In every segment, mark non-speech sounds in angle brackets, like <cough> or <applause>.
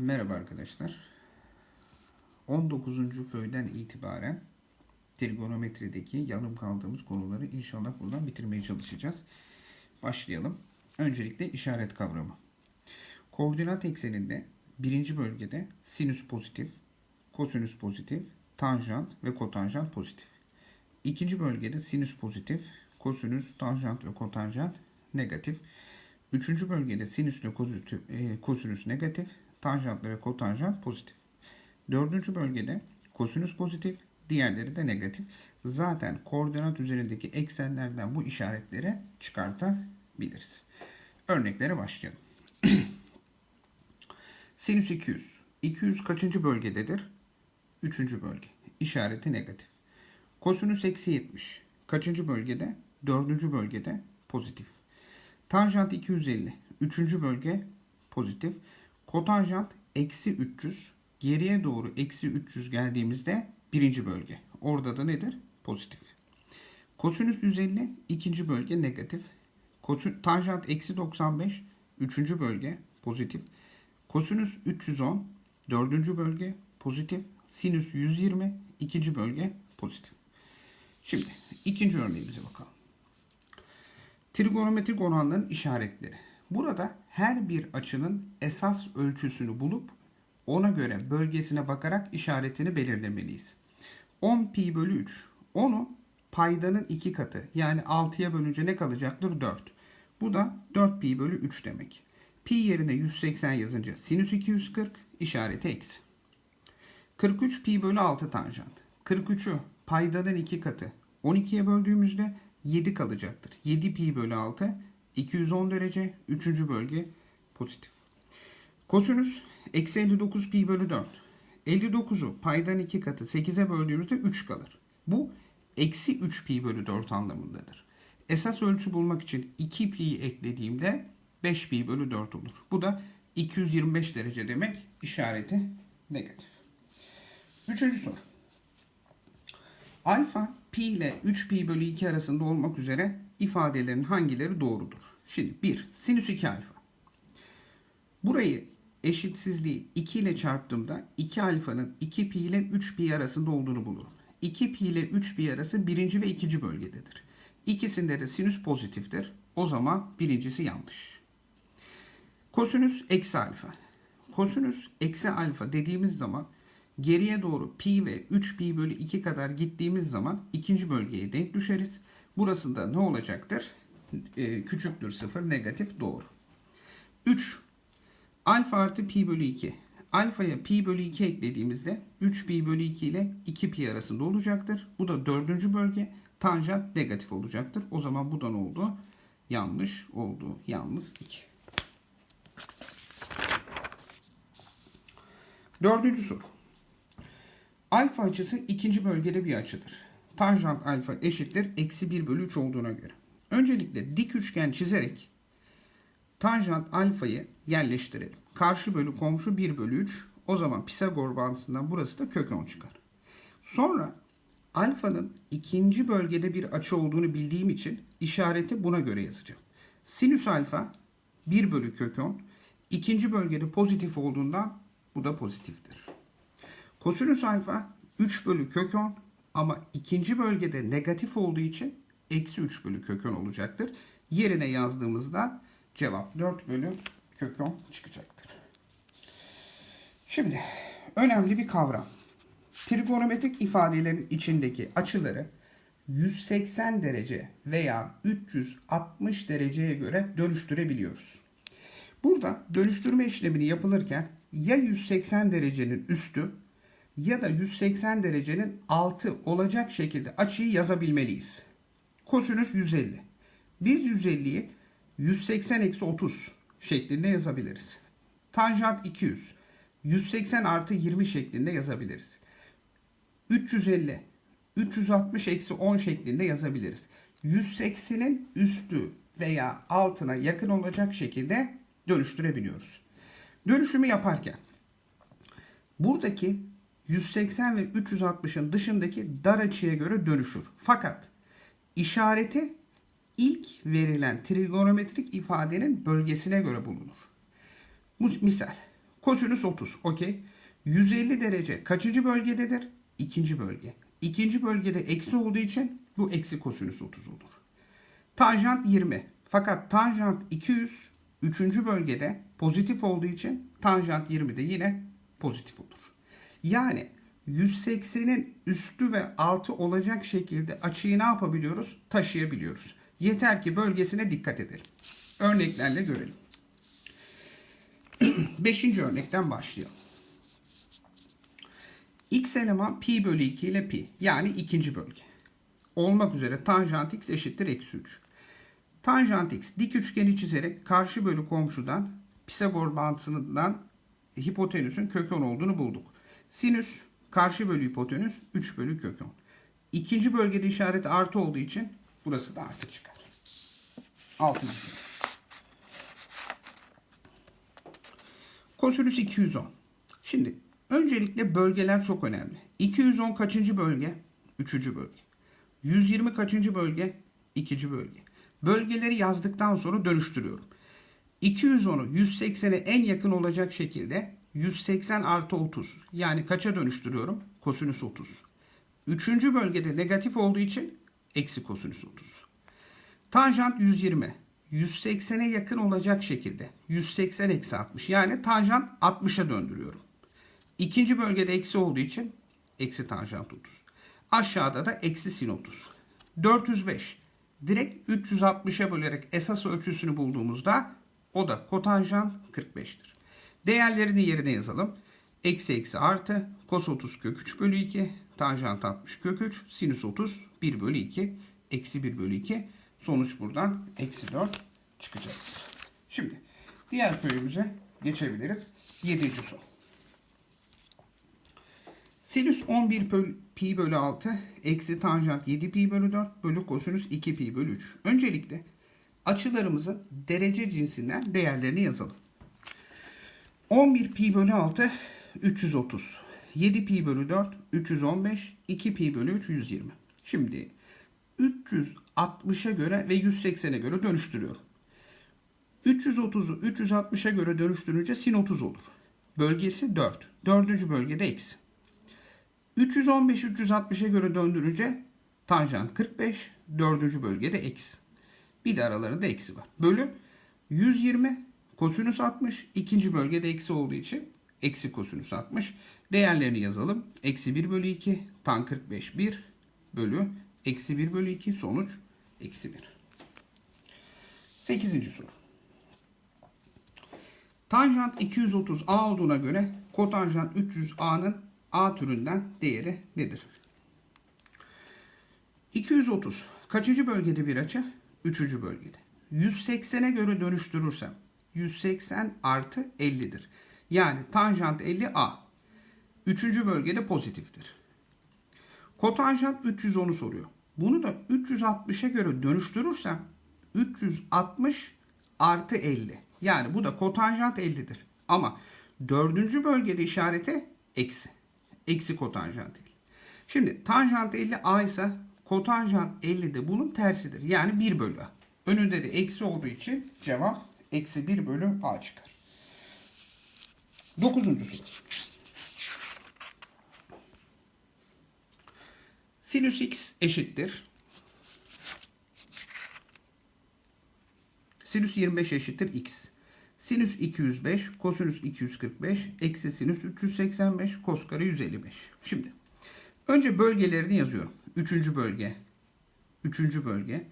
Merhaba arkadaşlar. 19. köyden itibaren trigonometrideki yarım kaldığımız konuları inşallah buradan bitirmeye çalışacağız. Başlayalım. Öncelikle işaret kavramı. Koordinat ekseninde birinci bölgede sinüs pozitif, kosinüs pozitif, tanjant ve kotanjant pozitif. İkinci bölgede sinüs pozitif, kosinüs, tanjant ve kotanjant negatif. Üçüncü bölgede sinüsle kosinüs, e, kosinüs negatif, tanjantla ve kotanjant pozitif. Dördüncü bölgede kosinüs pozitif, diğerleri de negatif. Zaten koordinat üzerindeki eksenlerden bu işaretleri çıkartabiliriz. Örneklere başlayalım. <clears throat> Sinüs 200. 200 kaçıncı bölgededir? Üçüncü bölge. İşareti negatif. Kosinüs eksi 70. Kaçıncı bölgede? Dördüncü bölgede pozitif. Tanjant 250. Üçüncü bölge pozitif. Kotanjant eksi 300. Geriye doğru eksi 300 geldiğimizde birinci bölge. Orada da nedir? Pozitif. Kosinüs 150. ikinci bölge negatif. Kosin, tanjant eksi 95. Üçüncü bölge pozitif. Kosinüs 310. Dördüncü bölge pozitif. Sinüs 120. ikinci bölge pozitif. Şimdi ikinci örneğimize bakalım. Trigonometrik oranların işaretleri. Burada her bir açının esas ölçüsünü bulup ona göre bölgesine bakarak işaretini belirlemeliyiz. 10 pi bölü 3. Onu paydanın iki katı yani 6'ya bölünce ne kalacaktır? 4. Bu da 4 pi bölü 3 demek. Pi yerine 180 yazınca sinüs 240 işareti eksi. 43 pi bölü 6 tanjant. 43'ü paydanın iki katı 12'ye böldüğümüzde 7 kalacaktır. 7 pi bölü 6 210 derece 3. bölge pozitif. Kosinüs eksi 59 pi bölü 4. 59'u paydan 2 katı 8'e böldüğümüzde 3 kalır. Bu eksi 3 pi bölü 4 anlamındadır. Esas ölçü bulmak için 2 pi eklediğimde 5 pi bölü 4 olur. Bu da 225 derece demek işareti negatif. Üçüncü soru. Alfa pi ile 3 pi bölü 2 arasında olmak üzere ifadelerin hangileri doğrudur? Şimdi 1. Sinüs 2 alfa. Burayı eşitsizliği 2 ile çarptığımda 2 alfanın 2 pi ile 3 pi arasında olduğunu bulurum. 2 pi ile 3 pi arası birinci ve ikinci bölgededir. İkisinde de sinüs pozitiftir. O zaman birincisi yanlış. Kosinüs eksi alfa. Kosinüs eksi alfa dediğimiz zaman geriye doğru pi ve 3 pi bölü 2 kadar gittiğimiz zaman ikinci bölgeye denk düşeriz. Burası da ne olacaktır? Ee, küçüktür 0 negatif doğru. 3 alfa artı pi bölü 2. Alfaya pi bölü 2 eklediğimizde 3 pi bölü 2 ile 2 pi arasında olacaktır. Bu da dördüncü bölge. Tanjant negatif olacaktır. O zaman bu da ne oldu? Yanlış oldu. Yalnız 2. Dördüncü soru. Alfa açısı ikinci bölgede bir açıdır. Tanjant alfa eşittir eksi 1 bölü 3 olduğuna göre. Öncelikle dik üçgen çizerek tanjant alfayı yerleştirelim. Karşı bölü komşu 1 bölü 3. O zaman Pisagor bağıntısından burası da kök 10 çıkar. Sonra alfanın ikinci bölgede bir açı olduğunu bildiğim için işareti buna göre yazacağım. Sinüs alfa 1 bölü kök 10. İkinci bölgede pozitif olduğundan bu da pozitiftir. Kosinüs alfa 3 bölü kök 10 ama ikinci bölgede negatif olduğu için eksi 3 bölü kök 10 olacaktır. Yerine yazdığımızda cevap 4 bölü kök 10 çıkacaktır. Şimdi önemli bir kavram. Trigonometrik ifadelerin içindeki açıları 180 derece veya 360 dereceye göre dönüştürebiliyoruz. Burada dönüştürme işlemini yapılırken ya 180 derecenin üstü ya da 180 derecenin altı olacak şekilde açıyı yazabilmeliyiz. Kosinüs 150. Biz 150'yi 180 eksi 30 şeklinde yazabiliriz. Tanjant 200. 180 artı 20 şeklinde yazabiliriz. 350. 360 eksi 10 şeklinde yazabiliriz. 180'in üstü veya altına yakın olacak şekilde dönüştürebiliyoruz. Dönüşümü yaparken buradaki 180 ve 360'ın dışındaki dar açıya göre dönüşür. Fakat işareti ilk verilen trigonometrik ifadenin bölgesine göre bulunur. Misal Kosinüs 30. Okey. 150 derece kaçıncı bölgededir? İkinci bölge. İkinci bölgede eksi olduğu için bu eksi kosinüs 30 olur. Tanjant 20. Fakat tanjant 200 üçüncü bölgede pozitif olduğu için tanjant 20 de yine pozitif olur. Yani 180'in üstü ve altı olacak şekilde açıyı ne yapabiliyoruz? Taşıyabiliyoruz. Yeter ki bölgesine dikkat edelim. Örneklerle görelim. <clears throat> Beşinci örnekten başlayalım. X eleman pi bölü 2 ile pi yani ikinci bölge. Olmak üzere tanjant x eşittir eksi 3. Tanjant x dik üçgeni çizerek karşı bölü komşudan Pisagor bağıntısından hipotenüsün kök 10 olduğunu bulduk. Sinüs karşı bölü hipotenüs 3 bölü kök 10. İkinci bölgede işaret artı olduğu için burası da artı çıkar. Altına. Kosinüs 210. Şimdi öncelikle bölgeler çok önemli. 210 kaçıncı bölge? Üçüncü bölge. 120 kaçıncı bölge? İkinci bölge. Bölgeleri yazdıktan sonra dönüştürüyorum. 210'u 180'e en yakın olacak şekilde 180 artı 30 yani kaça dönüştürüyorum? Kosinüs 30. Üçüncü bölgede negatif olduğu için eksi kosinüs 30. Tanjant 120. 180'e yakın olacak şekilde 180 eksi 60 yani tanjant 60'a döndürüyorum. İkinci bölgede eksi olduğu için eksi tanjant 30. Aşağıda da eksi sin 30. 405. Direkt 360'a bölerek esas ölçüsünü bulduğumuzda o da kotanjant 45'tir. Değerlerini yerine yazalım. Eksi eksi artı kos 30 kök 3 bölü 2 tanjant 60 kök 3 sinüs 30 1 bölü 2 eksi 1 bölü 2 sonuç buradan eksi 4 çıkacaktır. Şimdi diğer köyümüze geçebiliriz. 7. soru. Sinüs 11 bölü, pi bölü 6 eksi tanjant 7 pi bölü 4 bölü kosinüs 2 pi bölü 3. Öncelikle açılarımızın derece cinsinden değerlerini yazalım. 11 pi bölü 6 330. 7 pi bölü 4 315. 2 pi bölü 3 120. Şimdi 360'a göre ve 180'e göre dönüştürüyorum. 330'u 360'a göre dönüştürünce sin 30 olur. Bölgesi 4. Dördüncü bölgede eksi. 315 360'a göre döndürünce tanjant 45. Dördüncü bölgede eksi. Bir de aralarında eksi var. Bölü 120 kosinüs 60. ikinci bölgede eksi olduğu için eksi kosinüs 60. Değerlerini yazalım. Eksi 1 bölü 2 tan 45 1 bölü eksi 1 bölü 2 sonuç eksi 1. 8. soru. Tanjant 230 A olduğuna göre kotanjant 300 A'nın A türünden değeri nedir? 230 kaçıncı bölgede bir açı? Üçüncü bölgede. 180'e göre dönüştürürsem 180 artı 50'dir. Yani tanjant 50 A. Üçüncü bölgede pozitiftir. Kotanjant 310'u soruyor. Bunu da 360'a göre dönüştürürsem 360 artı 50. Yani bu da kotanjant 50'dir. Ama dördüncü bölgede işareti eksi. Eksi kotanjant 50. Şimdi tanjant 50 A ise kotanjant 50 de bunun tersidir. Yani 1 bölü A. Önünde de eksi olduğu için cevap eksi 1 bölü A çıkar. Dokuzuncu soru. Sinüs x eşittir. Sinüs 25 eşittir x. Sinüs 205, kosinüs 245, eksi sinüs 385, kos kare 155. Şimdi önce bölgelerini yazıyorum. Üçüncü bölge, üçüncü bölge.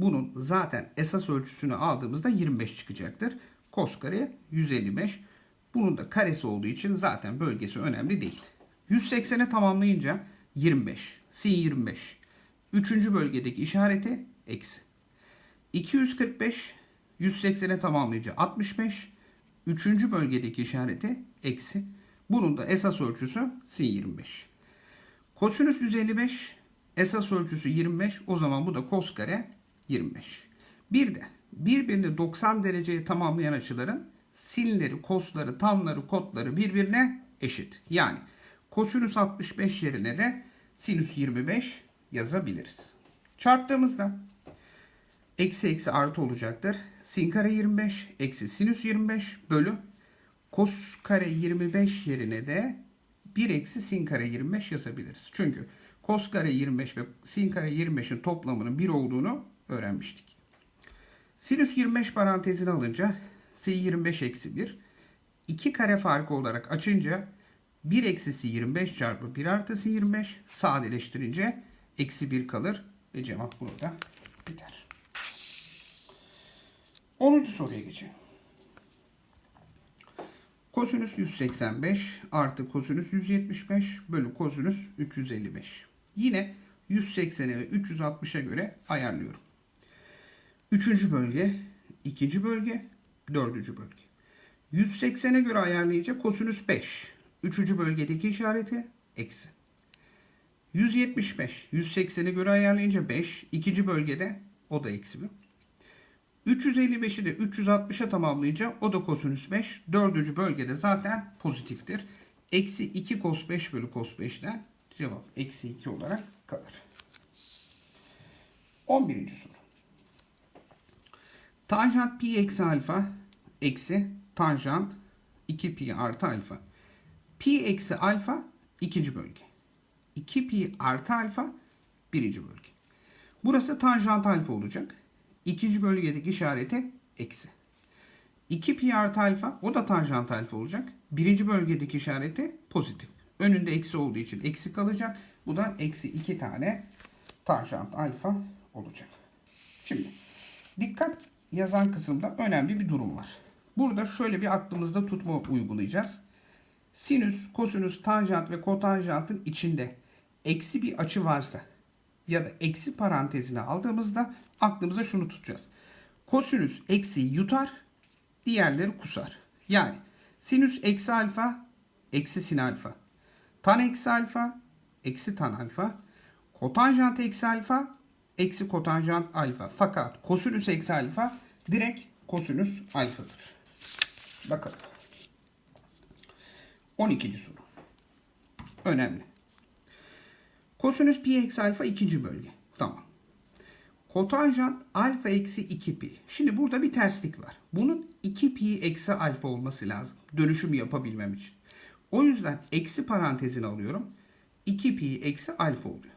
Bunun zaten esas ölçüsünü aldığımızda 25 çıkacaktır. Kos kare 155. Bunun da karesi olduğu için zaten bölgesi önemli değil. 180'e tamamlayınca 25. Sin 25. Üçüncü bölgedeki işareti eksi. 245 180'e tamamlayınca 65. Üçüncü bölgedeki işareti eksi. Bunun da esas ölçüsü sin 25. Kosinüs 155 esas ölçüsü 25. O zaman bu da kos kare 25. Bir de birbirini 90 dereceye tamamlayan açıların sinleri, kosları, tanları, kotları birbirine eşit. Yani kosinüs 65 yerine de sinüs 25 yazabiliriz. Çarptığımızda eksi eksi artı olacaktır. Sin kare 25 eksi sinüs 25 bölü Kos kare 25 yerine de 1 eksi sin kare 25 yazabiliriz. Çünkü kos kare 25 ve sin kare 25'in toplamının 1 olduğunu öğrenmiştik. Sinüs 25 parantezine alınca sin 25 eksi 1. 2 kare farkı olarak açınca 1 eksisi 25 çarpı 1 artısı 25 sadeleştirince eksi 1 kalır ve cevap burada biter. 10. soruya geçelim. Kosinüs 185 artı kosinüs 175 bölü kosinüs 355. Yine 180'e ve 360'a göre ayarlıyorum. Üçüncü bölge, ikinci bölge, dördüncü bölge. 180'e göre ayarlayınca kosinüs 5. Üçüncü bölgedeki işareti eksi. 175. 180'e göre ayarlayınca 5. ikinci bölgede o da eksi 1. 355'i de 360'a tamamlayınca o da kosinüs 5. Dördüncü bölgede zaten pozitiftir. Eksi 2 kos 5 bölü kos 5'ten cevap eksi 2 olarak kalır. 11. soru. Tanjant pi eksi alfa eksi tanjant 2 pi artı alfa. Pi eksi alfa ikinci bölge. 2 pi artı alfa birinci bölge. Burası tanjant alfa olacak. İkinci bölgedeki işareti eksi. 2 pi artı alfa o da tanjant alfa olacak. Birinci bölgedeki işareti pozitif. Önünde eksi olduğu için eksi kalacak. Bu da eksi 2 tane tanjant alfa olacak. Şimdi dikkat yazan kısımda önemli bir durum var. Burada şöyle bir aklımızda tutma uygulayacağız. Sinüs, kosinüs, tanjant ve kotanjantın içinde eksi bir açı varsa ya da eksi parantezine aldığımızda aklımıza şunu tutacağız. Kosinüs eksiyi yutar, diğerleri kusar. Yani sinüs eksi alfa, eksi sin alfa. Tan eksi alfa, eksi tan alfa. Kotanjant eksi alfa, eksi kotanjant alfa. Fakat kosinüs eksi alfa direkt kosinüs alfadır. Bakalım. 12. soru. Önemli. Kosinüs pi eksi alfa ikinci bölge. Tamam. Kotanjant alfa eksi 2 pi. Şimdi burada bir terslik var. Bunun 2 pi eksi alfa olması lazım. Dönüşüm yapabilmem için. O yüzden eksi parantezini alıyorum. 2 pi eksi alfa oluyor.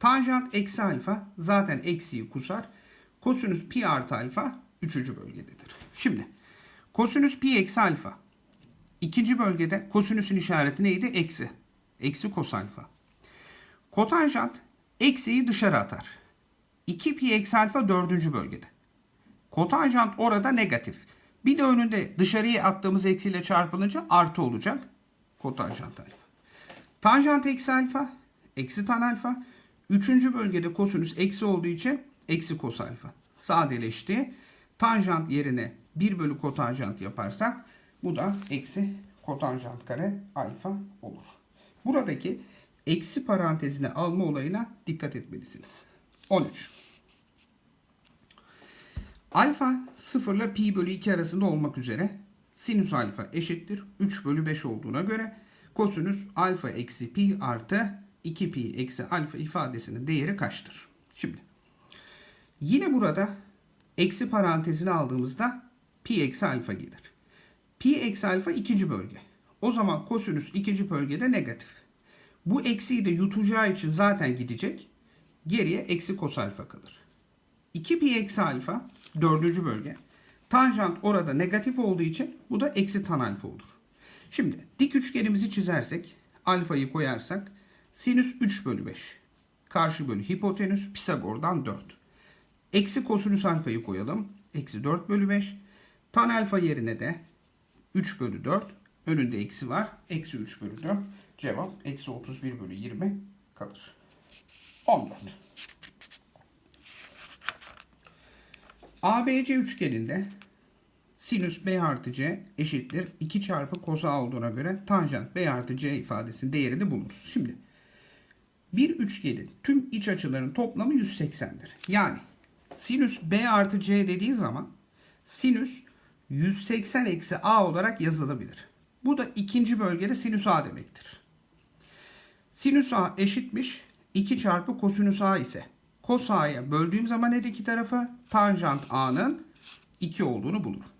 Tanjant eksi alfa zaten eksiyi kusar. Kosinüs pi artı alfa üçüncü bölgededir. Şimdi kosinüs pi eksi alfa. İkinci bölgede kosinüsün işareti neydi? Eksi. Eksi kos alfa. Kotanjant eksiyi dışarı atar. 2 pi eksi alfa dördüncü bölgede. Kotanjant orada negatif. Bir de önünde dışarıya attığımız eksiyle çarpılınca artı olacak. Kotanjant alfa. Tanjant eksi alfa, eksi tan alfa. Üçüncü bölgede kosinüs eksi olduğu için eksi kos alfa. Sadeleşti. Tanjant yerine 1 bölü kotanjant yaparsak bu da eksi kotanjant kare alfa olur. Buradaki eksi parantezine alma olayına dikkat etmelisiniz. 13. Alfa 0 ile pi bölü 2 arasında olmak üzere sinüs alfa eşittir 3 bölü 5 olduğuna göre kosinüs alfa eksi pi artı 2 pi eksi alfa ifadesinin değeri kaçtır? Şimdi yine burada eksi parantezini aldığımızda pi eksi alfa gelir. Pi eksi alfa ikinci bölge. O zaman kosinüs ikinci bölgede negatif. Bu eksiyi de yutacağı için zaten gidecek. Geriye eksi kos alfa kalır. 2 pi eksi alfa dördüncü bölge. Tanjant orada negatif olduğu için bu da eksi tan alfa olur. Şimdi dik üçgenimizi çizersek alfayı koyarsak sinüs 3 bölü 5. Karşı bölü hipotenüs Pisagor'dan 4. Eksi kosinüs alfayı koyalım. Eksi 4 bölü 5. Tan alfa yerine de 3 bölü 4. Önünde eksi var. Eksi 3 bölü 4. Cevap eksi 31 bölü 20 kalır. 14. ABC üçgeninde sinüs B artı C eşittir 2 çarpı kos A olduğuna göre tanjant B artı C ifadesinin değerini buluruz. Şimdi bir üçgenin tüm iç açıların toplamı 180'dir. Yani sinüs B artı C dediği zaman sinüs 180 eksi A olarak yazılabilir. Bu da ikinci bölgede sinüs A demektir. Sinüs A eşitmiş 2 çarpı kosinüs A ise kos A'ya böldüğüm zaman her iki tarafı tanjant A'nın 2 olduğunu bulurum.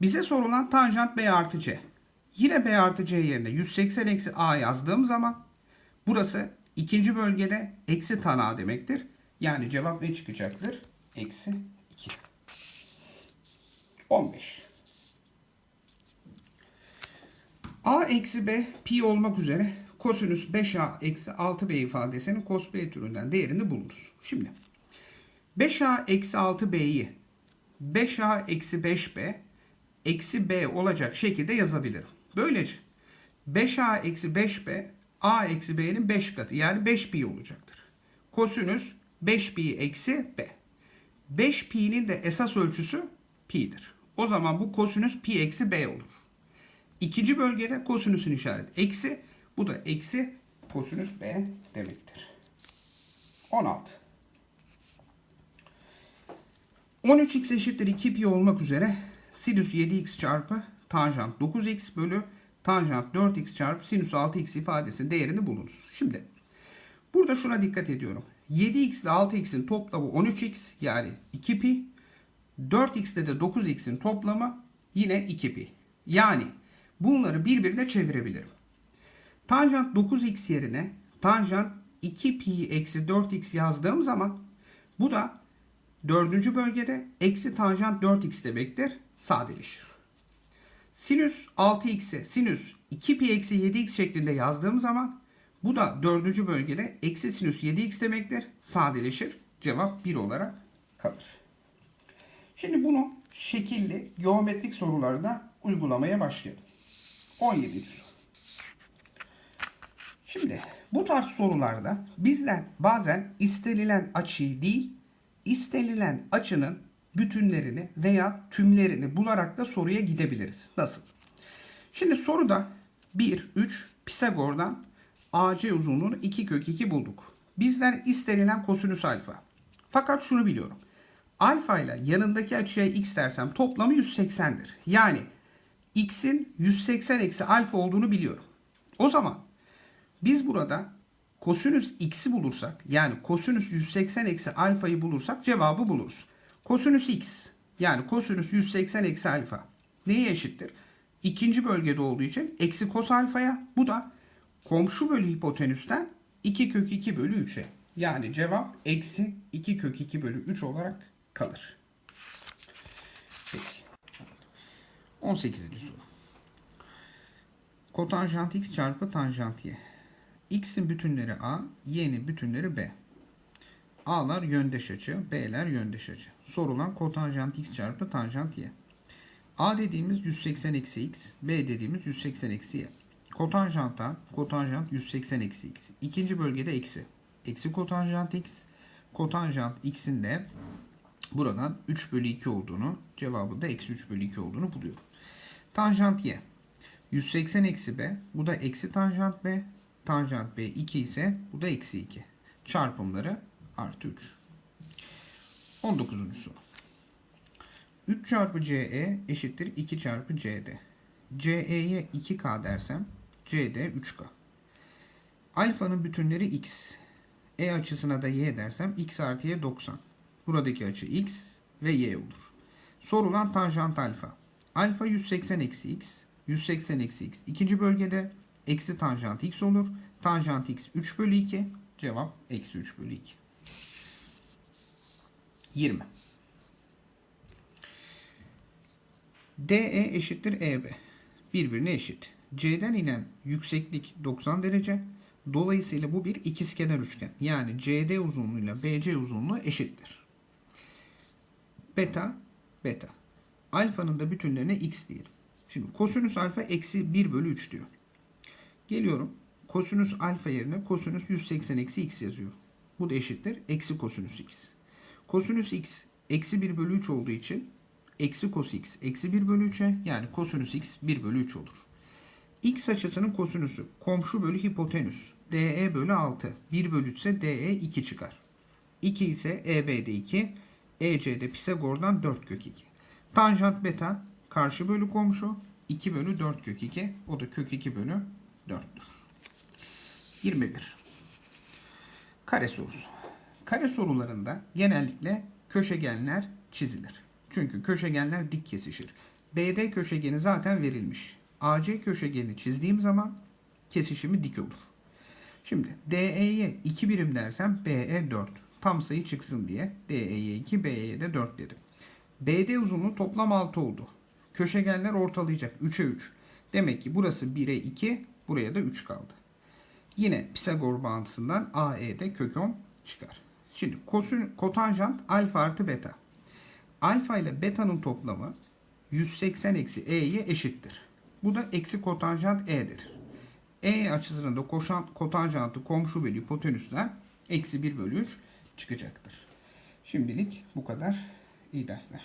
Bize sorulan tanjant B artı C. Yine B artı C yerine 180 eksi A yazdığım zaman burası ikinci bölgede eksi tan A demektir. Yani cevap ne çıkacaktır? Eksi 2. 15. A eksi B pi olmak üzere kosinüs 5A eksi 6B ifadesinin cos B türünden değerini buluruz. Şimdi 5A eksi 6B'yi 5A eksi 5B eksi B olacak şekilde yazabilirim. Böylece 5A eksi 5B A eksi B'nin 5 katı yani 5 pi olacaktır. Kosinüs 5 pi eksi B. 5 pi'nin de esas ölçüsü pi'dir. O zaman bu kosinüs pi eksi B olur. İkinci bölgede kosinüsün işareti eksi. Bu da eksi kosinüs B demektir. 16. 13x eşittir 2 pi olmak üzere sinüs 7x çarpı tanjant 9x bölü tanjant 4x çarpı sinüs 6x ifadesi değerini bulunuz. Şimdi burada şuna dikkat ediyorum. 7x ile 6x'in toplamı 13x yani 2 pi. 4x ile de 9x'in toplamı yine 2 pi. Yani bunları birbirine çevirebilirim. Tanjant 9x yerine tanjant 2 pi eksi 4x yazdığım zaman bu da dördüncü bölgede eksi tanjant 4x demektir. Sadeleşir. Sinüs 6x'e sinüs 2 pi eksi 7x şeklinde yazdığım zaman bu da dördüncü bölgede eksi sinüs 7x demektir. Sadeleşir. Cevap 1 olarak kalır. Şimdi bunu şekilli geometrik sorularda uygulamaya başlayalım. 17. soru. Şimdi bu tarz sorularda bizler bazen istenilen açıyı değil, istenilen açının bütünlerini veya tümlerini bularak da soruya gidebiliriz. Nasıl? Şimdi soruda 1, 3 Pisagor'dan AC uzunluğunu 2 kök 2 bulduk. Bizler istenilen kosinüs alfa. Fakat şunu biliyorum. Alfa ile yanındaki açıya x dersem toplamı 180'dir. Yani x'in 180 eksi alfa olduğunu biliyorum. O zaman biz burada kosinüs x'i bulursak yani kosinüs 180 eksi alfayı bulursak cevabı buluruz. Kosinüs x yani kosinüs 180 eksi alfa neye eşittir? İkinci bölgede olduğu için eksi kos alfaya bu da komşu bölü hipotenüsten 2 kök 2 bölü 3'e. Yani cevap eksi 2 kök 2 bölü 3 olarak kalır. Peki. 18. soru. Kotanjant x çarpı tanjant y. X'in bütünleri A, Y'nin bütünleri B. A'lar yöndeş açı, B'ler yöndeş açı. Sorulan kotanjant x çarpı tanjant y. A dediğimiz 180 eksi x, B dediğimiz 180 eksi y. Kotanjanta, kotanjant 180 eksi x. İkinci bölgede eksi. Eksi kotanjant x. Kotanjant x'in de buradan 3 bölü 2 olduğunu, cevabı da eksi 3 bölü 2 olduğunu buluyorum. Tanjant y. 180 eksi b. Bu da eksi tanjant b. Tanjant b 2 ise bu da eksi 2. Çarpımları artı 3. 19. soru. 3 çarpı CE eşittir 2 çarpı CD. CE'ye 2K dersem CD 3K. Alfanın bütünleri X. E açısına da Y dersem X artı Y 90. Buradaki açı X ve Y olur. Sorulan tanjant alfa. Alfa 180 eksi X. 180 eksi X. İkinci bölgede eksi tanjant X olur. Tanjant X 3 bölü 2. Cevap eksi 3 bölü 2. 20. DE eşittir EB. Birbirine eşit. C'den inen yükseklik 90 derece. Dolayısıyla bu bir ikizkenar üçgen. Yani CD uzunluğuyla BC uzunluğu eşittir. Beta, beta. Alfanın da bütünlerine x diyelim. Şimdi kosinüs alfa eksi 1 bölü 3 diyor. Geliyorum. Kosinüs alfa yerine kosinüs 180 eksi x yazıyorum. Bu da eşittir. Eksi kosinüs x. Kosinüs x eksi 1 bölü 3 olduğu için eksi cos x eksi 1 bölü 3'e yani kosinüs x 1 bölü 3 olur. X açısının kosinüsü komşu bölü hipotenüs DE bölü 6. 1 bölü 3 ise DE 2 çıkar. 2 ise EB'de 2. EC'de Pisagor'dan 4 kök 2. Tanjant beta karşı bölü komşu 2 bölü 4 kök 2. O da kök 2 bölü 4'tür. 21. Kare sorusu. Kare sorularında genellikle köşegenler çizilir. Çünkü köşegenler dik kesişir. BD köşegeni zaten verilmiş. AC köşegeni çizdiğim zaman kesişimi dik olur. Şimdi DE'ye 2 birim dersem BE 4. Tam sayı çıksın diye DE'ye 2, BE'ye de 4 dedim. BD uzunluğu toplam 6 oldu. Köşegenler ortalayacak 3'e 3. Demek ki burası 1'e 2, buraya da 3 kaldı. Yine Pisagor bağıntısından AE'de kök 10 çıkar. Şimdi kosin, kotanjant alfa artı beta. Alfa ile beta'nın toplamı 180 eksi e'ye eşittir. Bu da eksi kotanjant e'dir. E açısının da koşan, kotanjantı komşu bölü hipotenüsler eksi 1 bölü 3 çıkacaktır. Şimdilik bu kadar. İyi dersler.